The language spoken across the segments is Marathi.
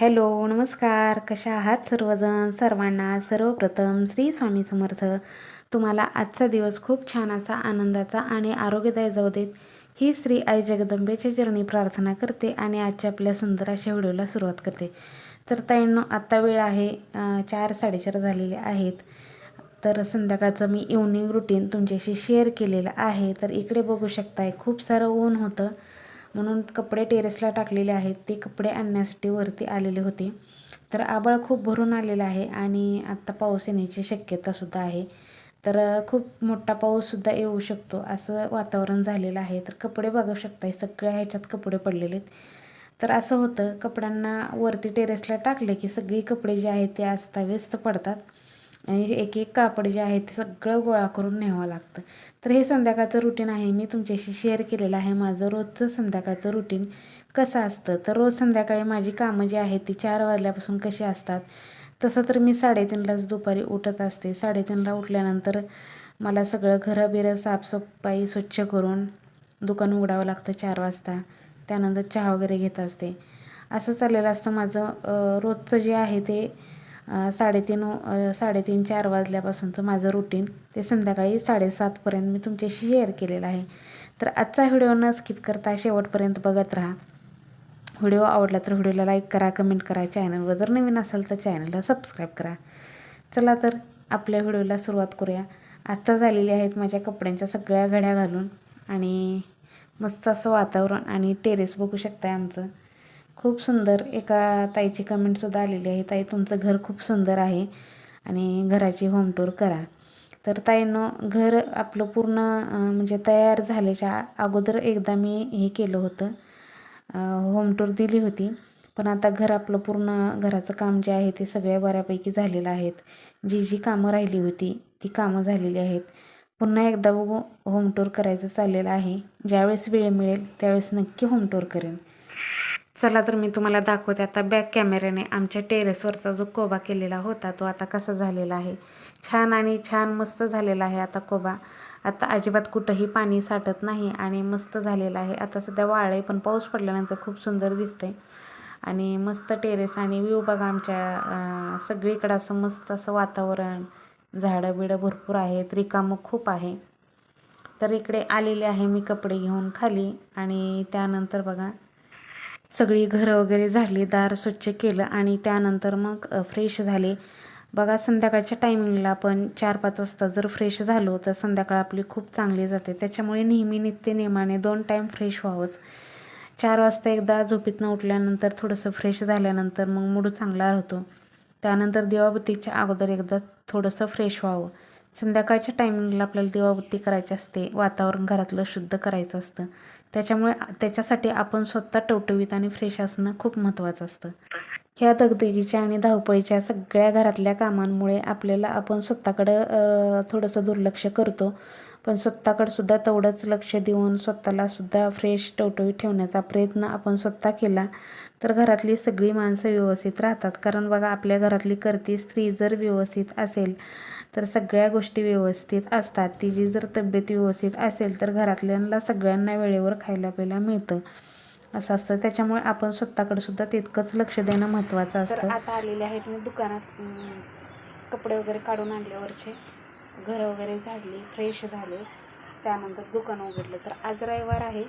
हॅलो नमस्कार. कशा आहात सर्वजण? सर्वांना सर्वप्रथम श्री स्वामी समर्थ. तुम्हाला आजचा दिवस खूप छान असा आनंदाचा आणि आरोग्यदायी जाऊ देत. ही श्री आई जगदंबेच्या चरणी प्रार्थना करते आणि आजच्या आपल्या सुंदर अशा व्हिडिओला सुरुवात करते. तर ताईंनो आत्ता वेळ आहे चार साडेचार झालेले आहेत. तर संध्याकाळचं मी इव्हनिंग रुटीन तुमच्याशी शेअर केलेलं आहे. तर इकडे बघू शकताय खूप सारं ऊन होतं. म्हणून कपडे टेरेसला टाकलेले आहेत. ते कपडे आणण्यासाठी वरती आलेले होते. तर आबाळ खूप भरून आलेलं आहे आणि आत्ता पाऊस येण्याची शक्यतासुद्धा आहे. तर खूप मोठा पाऊससुद्धा येऊ शकतो असं वातावरण झालेलं आहे. तर कपडे बघू शकताय सगळ्या ह्याच्यात कपडे पडलेले आहेत. तर असं होतं कपड्यांना वरती टेरेसला टाकले की सगळी कपडे जे आहेत ते अस्ताव्यस्त पडतात. आणि एक एक कापड जे आहे ते सगळं गोळा करून न्यावं लागतं. तर हे संध्याकाळचं रुटीन आहे. मी तुमच्याशी शेअर केलेलं आहे. माझं रोजचं संध्याकाळचं रुटीन कसं असतं? तर रोज संध्याकाळी माझी कामं जी आहेत ती चार वाजल्यापासून कशी असतात? तसं तर मी साडेतीनलाच दुपारी उठत असते. साडेतीनला उठल्यानंतर मला सगळं घरं बिरं साफसफाई स्वच्छ करून दुकान उघडावं लागतं चार वाजता. त्यानंतर चहा वगैरे घेत असते. असं चाललेलं असतं माझं रोजचं जे आहे ते साडेतीन साडेतीन चार वाजल्यापासूनचं माझं रुटीन ते संध्याकाळी साडेसातपर्यंत मी तुमच्याशी शेअर केलेलं आहे. तर आजचा व्हिडिओ न स्किप करता शेवटपर्यंत बघत राहा. व्हिडिओ आवडला तर व्हिडिओला लाईक करा कमेंट करा. चॅनलवर जर नवीन असाल तर चॅनलला सबस्क्राईब करा. चला तर आपल्या व्हिडिओला सुरुवात करूया. आत्ता झालेली आहेत माझ्या कपड्यांच्या सगळ्या घड्या घालून. आणि मस्त असं वातावरण आणि टेरेस बघू शकताय आमचं. खूप सुंदर एका ताईची कमेंटसुद्धा आलेली आहे. ताई तुमचं घर खूप सुंदर आहे आणि घराची होम टूर करा. तर ताईनं घर आपलं पूर्ण म्हणजे तयार झाल्याच्या अगोदर एकदा मी हे केलं होतं. होम टूर दिली होती. पण आता घर आपलं पूर्ण घराचं काम जे आहे ते सगळ्या बऱ्यापैकी झालेलं आहेत. जी जी कामं राहिली होती ती कामं झालेली आहेत. पुन्हा एकदा बघू होम टूर करायचं चाललेलं आहे. ज्यावेळेस वेळ मिळेल त्यावेळेस नक्की होम टूर करेन. चला तर मी तुम्हाला दाखवते आता बॅक कॅमेऱ्याने आमच्या टेरेसवरचा जो कोबा केलेला होता तो आता कसा झालेला आहे. छान आणि छान मस्त झालेला आहे आता कोबा. आता अजिबात कुठंही पाणी साठत नाही आणि मस्त झालेलं आहे. आता सध्या वाळले पण पाऊस पडल्यानंतर खूप सुंदर दिसते आणि मस्त टेरेस आणि व्यू बघा आमच्या सगळीकडं असं मस्त असं वातावरण. झाडं बिडं भरपूर आहेत रिकामं खूप आहे. तर इकडे आलेले आहे मी कपडे घेऊन खाली आणि त्यानंतर बघा सगळी घरं वगैरे झाडली दार स्वच्छ केलं आणि त्यानंतर मग फ्रेश झाले. बघा संध्याकाळच्या टायमिंगला आपण चार पाच वाजता जर फ्रेश झालो तर संध्याकाळ आपली खूप चांगली जाते. त्याच्यामुळे नेहमी नित्य नेमाने दोन टाईम फ्रेश व्हावंच. चार वाजता एकदा झोपीतनं उठल्यानंतर थोडंसं फ्रेश झाल्यानंतर मग मूड चांगला राहतो. त्यानंतर दिवाबत्तीच्या अगोदर एकदा थोडंसं फ्रेश व्हावं. संध्याकाळच्या टायमिंगला आपल्याला दिवाबत्ती करायची असते. वातावरण घरातलं शुद्ध करायचं असतं. त्याच्यामुळे त्याच्यासाठी आपण स्वतः टवटवीत आणि फ्रेश असणं खूप महत्त्वाचं असतं. ह्या दगदगीच्या आणि धावपळीच्या सगळ्या घरातल्या कामांमुळे आपल्याला आपण स्वतःकडं थोडंसं दुर्लक्ष करतो. पण स्वतःकडं सुद्धा तेवढंच लक्ष देऊन स्वतःला सुद्धा फ्रेश टवटवीत ठेवण्याचा प्रयत्न आपण स्वतः केला तर घरातली सगळी माणसं व्यवस्थित राहतात. कारण बघा आपल्या घरातली करती स्त्री जर व्यवस्थित असेल तर सगळ्या गोष्टी व्यवस्थित असतात. तिची जर तब्येत व्यवस्थित असेल तर घरातल्यांना सगळ्यांना वेळेवर खायला प्यायला मिळतं. असं असतं. त्याच्यामुळे आपण स्वतःकडे सुद्धा तितकंच लक्ष देणं महत्त्वाचं असतं. आता आलेले आहेत मी दुकानात कपडे वगैरे काढून आणल्यावरचे. घरं वगैरे झाडली फ्रेश झाले. त्यानंतर दुकान उघडलं. तर आज रविवार आहे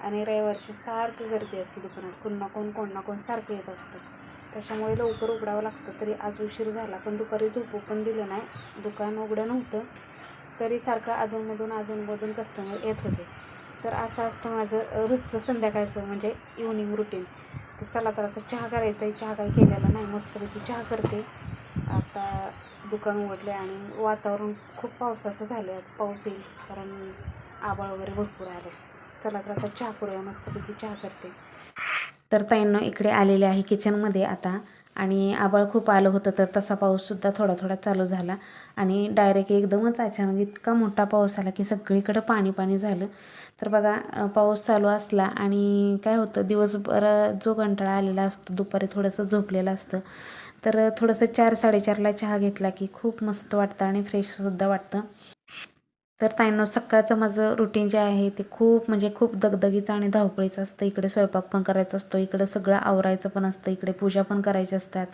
आणि रविवारची सारखी गर्दी असते दुकानात. कोण ना कोण कोण ना कोण सारखं येत असतं. त्याच्यामुळे लवकर उघडावं लागतं? तरी आज उशीर झाला पण दुपारी झोपू पण दिलं नाही. दुकान उघडं नव्हतं तरी सारखं अधूनमधून अधूनमधून कस्टमर येत होते. तर असं असतं माझं रोजचं संध्याकाळचं म्हणजे इव्हनिंग रुटीन तर चला तर आता चहा करायचा आहे. चहा काही केलेला नाही. मस्तपैकी चहा करते. आता दुकान उघडले आणि वातावरण खूप पावसाचं झालं आज पाऊस येईल कारण आबाळ वगैरे भरपूर आले चला तर आता चहा करूया मस्तपैकी चहा करते. तर ताईंनो इकडे आलेले आहे किचनमध्ये आता. आणि आबाळ खूप आलं होतं तर तसा पाऊससुद्धा थोडा थोडा चालू झाला. आणि डायरेक्ट एकदमच अचानक इतका मोठा पाऊस आला की सगळीकडं पाणी पाणी झालं. तर बघा पाऊस चालू असला आणि काय होतं दिवसभर जो कंटाळा आलेला असतो दुपारी थोडंसं झोपलेलं असतं. तर थोडंसं चार साडेचारला चहा घेतला की खूप मस्त वाटतं आणि फ्रेशसुद्धा वाटतं. तर ताईंनो सकाळचं माझं रुटीन जे आहे ते खूप म्हणजे खूप दगदगीचं आणि धावपळीचं असतं. इकडे स्वयंपाक पण करायचा असतो इकडे सगळं आवरायचं पण असतं इकडे पूजा पण करायची असतात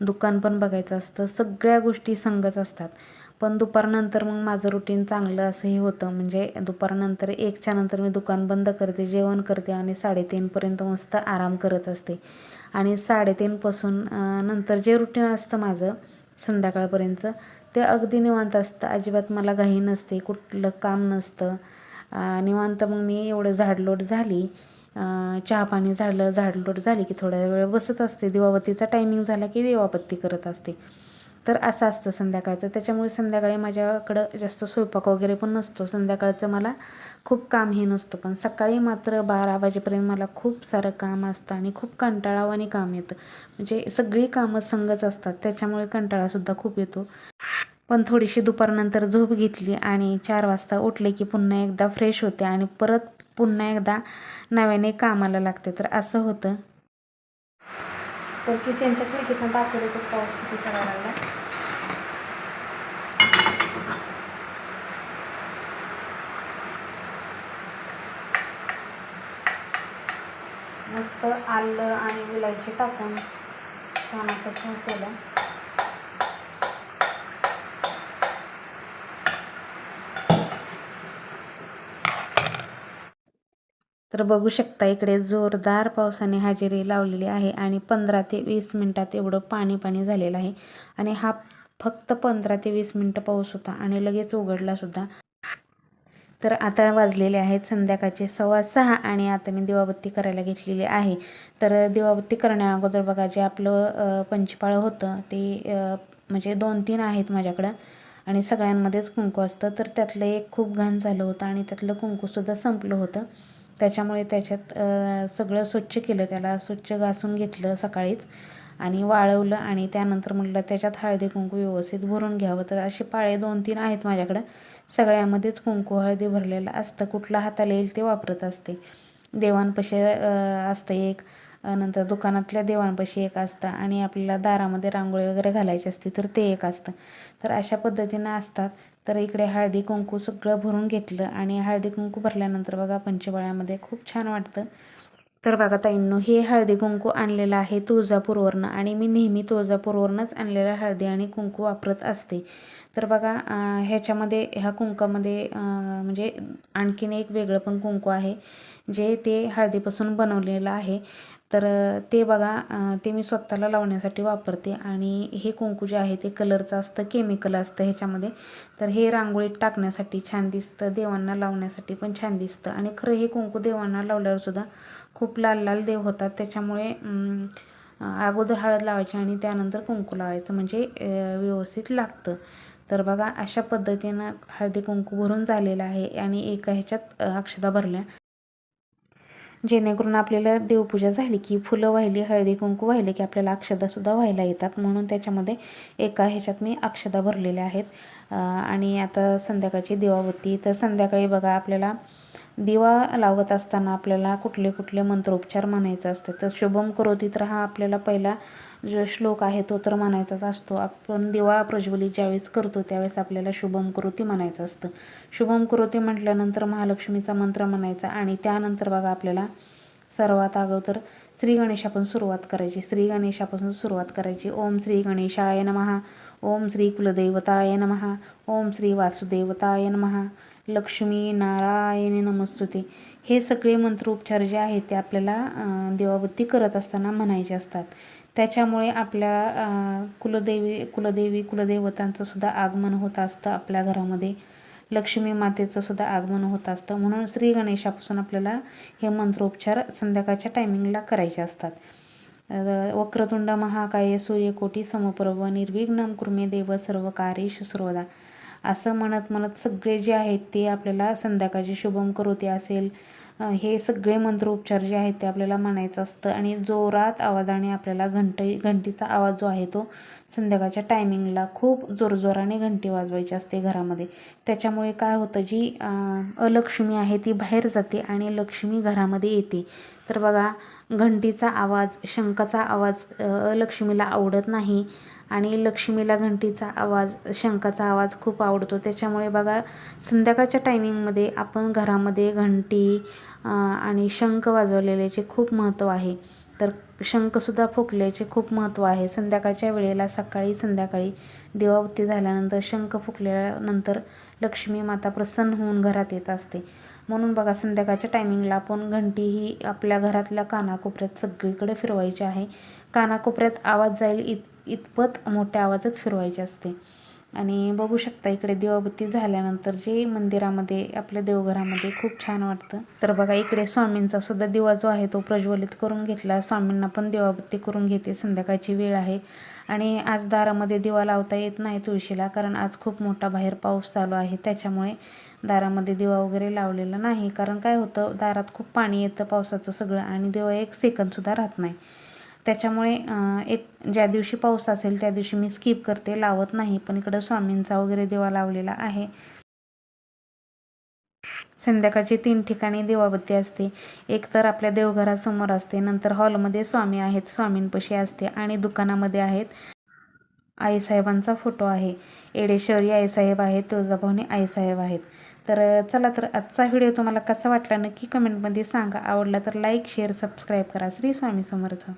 दुकान पण बघायचं असतं सगळ्या गोष्टी संगच असतात. पण दुपारनंतर मग माझं रुटीन चांगलं असंही होतं. म्हणजे दुपारनंतर एकच्या नंतर मी दुकान बंद करते जेवण करते आणि साडेतीनपर्यंत मस्त आराम करत असते. आणि साडेतीनपासून नंतर जे रुटीन असतं माझं संध्याकाळपर्यंतचं ते अगदी निवांत असतं. अजिबात मला घाई नसते कुठलं काम नसतं. निवांत मग मी एवढं झाडलोट झाली. चहा पाणी झालं झाडलोट झाली की थोड्या वेळ बसत असते. दिवाबत्तीचा टायमिंग झाला की दिवाबत्ती करत असते. तर असं असतं संध्याकाळचं. त्याच्यामुळे संध्याकाळी माझ्याकडं जास्त स्वयंपाक वगैरे पण नसतो. संध्याकाळचं मला खूप काम हे नसतं पण सकाळी मात्र बारा वाजेपर्यंत मला खूप सारं काम असतं आणि खूप कंटाळावानी काम येतं. म्हणजे सगळी कामं संगच असतात त्याच्यामुळे कंटाळासुद्धा खूप येतो. पण थोडीशी दुपारनंतर झोप घेतली आणि चार वाजता उठले की पुन्हा एकदा फ्रेश होते आणि परत पुन्हा एकदा नव्याने कामाला लागते. तर असं होतं. तर किचनच्या खिडकीतून दाखवले पाऊस किती करावा लागला? मस्त आलं आणि विलायची टाकून छान असं छान केलं तर बघू शकता इकडे जोरदार पावसाने हजेरी लावलेली आहे आणि पंधरा ते वीस मिनटात एवढं पाणी पाणी झालेलं आहे. आणि हा फक्त पंधरा ते वीस मिनटं पाऊस होता आणि लगेच उघडला सुद्धा. तर आता वाजलेले आहेत संध्याकाळचे सव्वा सहा आणि आता मी दिवाबत्ती करायला घेतलेली आहे. तर दिवाबत्ती करण्या अगोदर बघा जे आपलं पंचपाळं होतं ते म्हणजे दोन तीन आहेत माझ्याकडं आणि सगळ्यांमध्येच कुंकू असतं. तर त्यातलं एक खूप घाण झालं होतं आणि त्यातलं कुंकूसुद्धा संपलं होतं. त्याच्यामुळे त्याच्यात सगळं स्वच्छ केलं. त्याला स्वच्छ घासून घेतलं सकाळीच. आणि वाळवलं आणि त्यानंतर म्हटलं त्याच्यात हळदी कुंकू व्यवस्थित भरून घ्यावं. तर असे पाळे दोन तीन आहेत माझ्याकडं. सगळ्यामध्येच कुंकू हळदी भरलेलं असतं. कुठलं हाताला येईल ते वापरत असते. देवांपाशी असतं एक नंतर दुकानातल्या देवांपाशी एक असतं आणि आपल्याला दारामध्ये रांगोळी वगैरे घालायची असते तर ते एक असतं. तर अशा पद्धतीनं असतात. तर इकडे हळदी कुंकू सगळं भरून घेतलं आणि हळदी कुंकू भरल्यानंतर बघा पंचबळ्यामध्ये खूप छान वाटतं. तर बघा ताईंनो हे हळदी कुंकू आणलेलं आहे तुळजापूरवरनं आणि मी नेहमी तुळजापूरवरनंच आणलेलं हळदी आणि कुंकू वापरत असते. तर बघा ह्याच्यामध्ये ह्या कुंकामध्ये म्हणजे आणखीन एक वेगळं पण कुंकू आहे जे ते हळदीपासून बनवलेलं आहे. तर ते बघा ते मी स्वतःला लावण्यासाठी वापरते आणि हे कुंकू जे आहे ते कलरचं असतं केमिकल असतं ह्याच्यामध्ये. तर हे रांगोळीत टाकण्यासाठी छान दिसतं देवांना लावण्यासाठी पण छान दिसतं. आणि खरं हे कुंकू देवांना लावल्यावर सुद्धा खूप लाल लाल देव होतात. त्याच्यामुळे अगोदर हळद लावायची आणि त्यानंतर कुंकू लावायचं म्हणजे व्यवस्थित लागतं. तर बघा अशा पद्धतीनं हळदी कुंकू भरून झालेलं आहे आणि एका ह्याच्यात अक्षता भरल्या. जेणेकरून आपल्याला देवपूजा झाली की फुलं वाहिली हळदी कुंकू वाहिले की आपल्याला अक्षदासुद्धा व्हायला येतात. म्हणून त्याच्यामध्ये एका ह्याच्यात मी अक्षदा भरलेल्या आहेत. आणि आता संध्याकाळची दिवाबत्ती. तर संध्याकाळी बघा आपल्याला दिवा लावत असताना आपल्याला कुठले कुठले मंत्रोपचार म्हणायचे असतात. तर शुभम करोती तर हा आपल्याला पहिला जो श्लोक आहे तो तर म्हणायचाच असतो. आपण दिवा प्रज्वलित ज्यावेळेस करतो त्यावेळेस आपल्याला शुभम करोती म्हणायचं असतं. शुभम करोती म्हटल्यानंतर महालक्ष्मीचा मंत्र म्हणायचा आणि त्यानंतर बघा आपल्याला सर्वात अगोदर श्री गणेशापासून सुरुवात करायची. श्री गणेशापासून सुरुवात करायची. ओम श्री गणेशाय नमहा ओम श्री कुलदैवताय नमहा ओम श्री वासुदेवताय नमहा लक्ष्मी नारायणी नमस्तुते. हे सगळे मंत्रोपचार जे आहेत ते आपल्याला देवाबत्ती करत असताना म्हणायचे असतात. त्याच्यामुळे आपल्या कुलदेवी कुलदेवी कुलदेवतांचं सुद्धा आगमन होत असतं आपल्या घरामध्ये. लक्ष्मी मातेचं सुद्धा आगमन होत असतं. म्हणून श्री गणेशापासून आपल्याला हे मंत्रोपचार संध्याकाळच्या टायमिंगला करायचे असतात. वक्रतुंड महाकाय सूर्यकोटी समप्रभ निर्विघ्नम कुर्मे देव सर्व कार्येषु सर्वदा. असं म्हणत म्हणत सगळे जे आहेत ते आपल्याला संध्याकाळचे शुभम करोते असेल. हे सगळे मंत्रोपचार जे आहेत ते आपल्याला म्हणायचं असतं. आणि जोरात आवाजाने आपल्याला घंटी घंटीचा आवाज जो आहे तो संध्याकाळच्या टायमिंगला खूप जोरजोराने घंटी वाजवायची असते घरामध्ये. त्याच्यामुळे काय होतं जी अलक्ष्मी आहे ती बाहेर जाते आणि लक्ष्मी घरामध्ये येते. तर बघा घंटीचा आवाज शंखाचा आवाज अलक्ष्मीला लक्ष्मीला आवडत नाही. आणि लक्ष्मीला घंटीचा आवाज शंखाचा आवाज खूप आवडतो. त्याच्यामुळे बघा संध्याकाळच्या टायमिंगमध्ये आपण घरामध्ये घंटी आणि शंख वाजवलेल्याचे खूप महत्त्व आहे. तर शंखसुद्धा फुकल्याचे खूप महत्त्व आहे. संध्याकाळच्या वेळेला सकाळी संध्याकाळी दिवाबत्ती झाल्यानंतर शंख फुकल्यानंतर लक्ष्मी माता प्रसन्न होऊन घरात येत असते. म्हणून बघा संध्याकाळच्या टायमिंगला आपण घंटी ही आपल्या घरातल्या कानाकोपऱ्यात सगळीकडे फिरवायची आहे. कानाकोपऱ्यात आवाज जाईल इत इतपत मोठ्या आवाजात फिरवायची असते. आणि बघू शकता इकडे दिवाबत्ती झाल्यानंतर जे मंदिरामध्ये आपल्या देवघरामध्ये खूप छान वाटतं. तर बघा इकडे स्वामींचा सुद्धा दिवा जो आहे तो प्रज्वलित करून घेतला. स्वामींना पण दिवाबत्ती करून घेते. संध्याकाळची वेळ आहे. आणि आज दारामध्ये दिवा लावता येत नाही तुळशीला कारण आज खूप मोठा बाहेर पाऊस चालू आहे. त्याच्यामुळे दारामध्ये दिवा वगैरे लावलेला नाही. कारण काय होतं दारात खूप पाणी येतं पावसाचं सगळं आणि दिवा एक सेकंदसुद्धा राहत नाही. त्याच्यामुळे एक ज्या दिवशी पाऊस असेल त्या दिवशी मी स्किप करते लावत नाही. पण इकडं स्वामींचा वगैरे दिवा लावलेला आहे. संध्याकाळची तीन ठिकाणी देवाबत्ती असते. एक तर आपल्या देवघरासमोर असते नंतर हॉलमध्ये स्वामी आहेत स्वामींपाशी असते आणि दुकानामध्ये आहेत. आईसाहेबांचा फोटो आहे. एडेश्वरी आईसाहेब आहेत तुळजाभवानी आईसाहेब आहेत. तर चला तर आजचा व्हिडिओ तुम्हाला कसा वाटला नक्की कमेंटमध्ये सांगा. आवडला तर लाईक शेअर सबस्क्राईब करा. श्री स्वामी समर्थ.